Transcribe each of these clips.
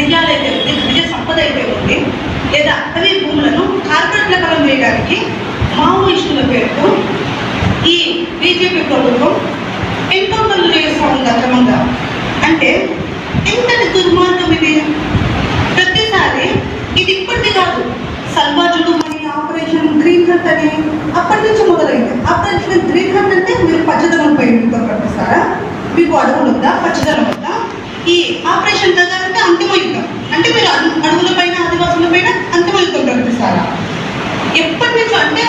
ఖనిజాలు అయితే ఉంది ఖనిజ సంపద అయితే ఉంది లేదా అటవీ భూములను కార్పొరేట్ల కలం చేయడానికి మావోయిస్టుల పేరుతో ఈ బీజేపీ ప్రభుత్వం ఎంతో పనులు చేస్తూ ఉంది అక్రమంగా అంటే ఎంతటి దుర్మార్గం ఇది. ప్రతిసారి ఇది ఇప్పటిది కాదు. సల్వాజుడు అని ఆపరేషన్ గ్రీన్ హట్ అని అప్పటి నుంచి మొదలైంది. ఆపరేషన్ గ్రీన్ హట్ అంటే మీరు పచ్చదనం పై సారా మీకు అడవులు ఉందా పచ్చదనం ఉందా ఈ ఆపరేషన్ గగన్ అంటే అంతిమ యుద్ధం అంటే మీరు అడుగుల పైన ఆదివాసుల పైన అంతిమ యుద్ధం ప్రకటిస్తారా? ఎప్పటి నుంచో అంటే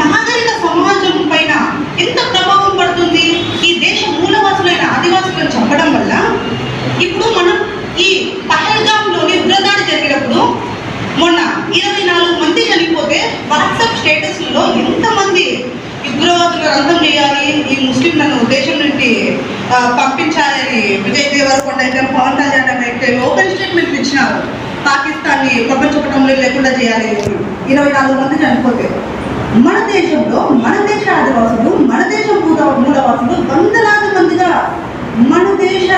నాగరిక సమాజం పైన ఎంత ప్రభావం పడుతుంది? ఈ దేశ మూలవాసులైన ఆదివాసులను చంపడం వల్ల ఇప్పుడు మనం ఈ పహల్గామ్లోని ఉగ్రదాడి జరిగినప్పుడు మొన్న ఇరవై నాలుగు మంది చనిపోతే వాట్సాప్ స్టేటస్లలో ఎంతమంది ఉగ్రవాదులు అంతం చేయాలి? ఈ ముస్లింలను దేశం నుండి ఆ, దేవరకొండ పవన్ కళ్యాణ్ అయితే ఓపెన్ స్టేట్మెంట్ ఇచ్చినారు. పాకిస్తాన్ని ప్రపంచపటంలో లేకుండా చేయాలి అని. ఇరవై నాలుగు మంది చనిపోతే మన దేశంలో మన దేశ ఆదివాసులు మన దేశం మూలవాసులు వందలాది మందిగా మన దేశ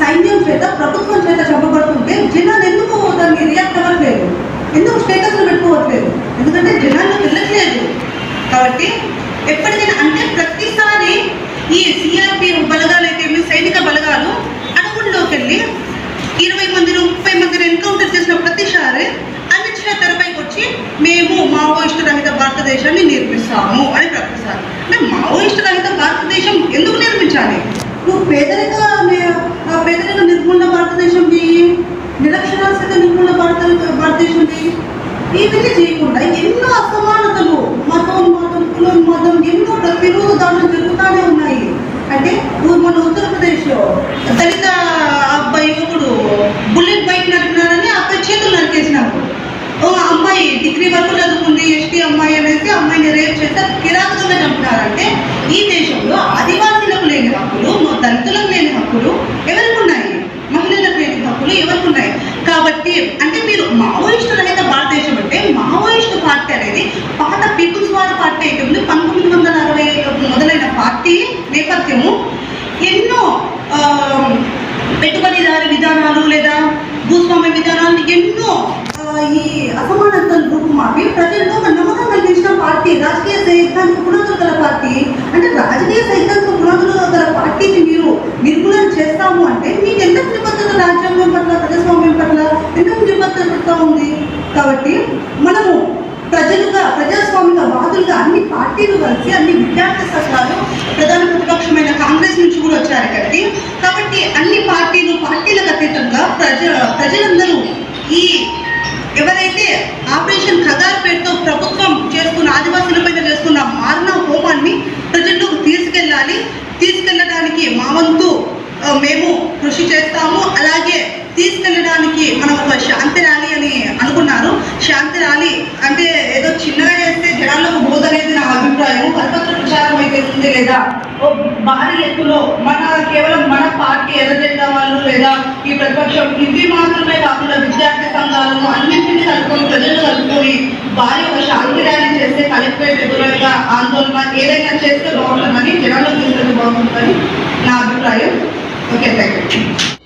సైన్యం చేత ప్రభుత్వం చేత చంపబడుతుంటే జనాలు ఎందుకు దాన్ని రియాక్ట్ అవ్వట్లేదు? ఎందుకు స్టేటస్లు పెట్టుకోవట్లేదు? ఎందుకంటే జనాలు వెళ్ళట్లేదు కాబట్టి ఎప్పటికైనా అంటే ప్రతిసారి ఈ సిఆర్పి బలగాలు అయితే ఏమి, సైనిక బలగాలు అడవుల్లోకి వెళ్ళి ఇరవై మందిని ముప్పై మందిని ఎన్కౌంటర్ చేసిన ప్రతిసారి అమిత్ తెరపైకి వచ్చి మేము మావోయిస్టు రహిత భారతదేశాన్ని నిర్మిస్తాము అని ప్రకటిస్తారు. అంటే మావోయిస్టు రహిత భారతదేశం ఎందుకు నిర్మించాలి? నువ్వు పేదరిక ఆ పేదరిక నిర్మూలన భారతదేశం చేయి నిరక్షరాస్యత నిర్మూలన భారత భారతదేశం చెయ్యి ఇవన్నీ చేయకుండా ఎన్నో అసమానతలు మతం మతం కులం మతం ఎన్నో ప్రతి అమ్మాయి డిగ్రీ వరకు చదువుకుంది ఎస్టీ అమ్మాయి అనేసి అమ్మాయిని రేప్ చేస్తే కిరాతకంగా చంపుతారంటే ఈ దేశంలో ఆదివాసీలకు లేని హక్కులు దళితులకు లేని హక్కులు ఎవరికి ఉన్నాయి? మహిళలకు లేని హక్కులు ఎవరికి ఉన్నాయి? కాబట్టి అంటే మీరు మావోయిస్టు రహిత భారతదేశం అంటే మావోయిస్టు పార్టీ అనేది పాత పీపుల్స్ వార్ పార్టీ అయితే ఉంది. పంతొమ్మిది వందల అరవై మొదలైన పార్టీ నేపథ్యము ఎన్నో పెట్టుబడిదారు పెట్టుబడిదారి విధానాలు లేదా భూస్వామ్య విధానాలు ఎన్నో ఈ అసమానతలు రూపుమాపి ప్రజల్లో ఒక నమ్మకం కలిగించిన పార్టీ రాజకీయ సైద్ధాంతిక పునాదులు గల పార్టీ. అంటే రాజకీయ సైద్ధాంతిక పునాదులు గల పార్టీని మీరు నిర్మూలన చేస్తాము అంటే మీకు ఎంత నిబద్ధత రాజ్యాంగం పట్ల ప్రజాస్వామ్యం పట్ల ఎంత నిబద్ధత ఉంది? కాబట్టి మనము ప్రజలుగా ప్రజాస్వామిక వాదులుగా అన్ని పార్టీలు కలిసి అన్ని విద్యార్థి కానీ తీసుకెళ్ళడానికి మా వంతు మేము కృషి చేస్తాము. అలాగే తీసుకెళ్ళడానికి మనం ఒక శాంతి ర్యాలీ అని అనుకున్నారు. శాంతి ర్యాలీ అంటే ఏదో చిన్నగా చేస్తే జనాలకు బోధనేది నా అభిప్రాయం. కల్పత్ర ప్రచారం అయితే ఉంది లేదా? ఓ భారీ ఎత్తులో మన కేవలం మన పార్టీ ఎర్రజెండా వాళ్ళు లేదా ఈ ప్రతిపక్షం ఇది మాత్రమే కాకుండా విద్యార్థి సంఘాలను అన్నింటినీ కలుపుకొని ప్రజలు కలుపుకొని భారీ ఒక శాంతి ర్యాలీ చేస్తే కలెక్టరేట్ ఎదురుగా ఆందోళన ఏదైనా చేస్తే బాగుంటుందని జనాలకు తీసుకెళ్తే బాగుంటుందని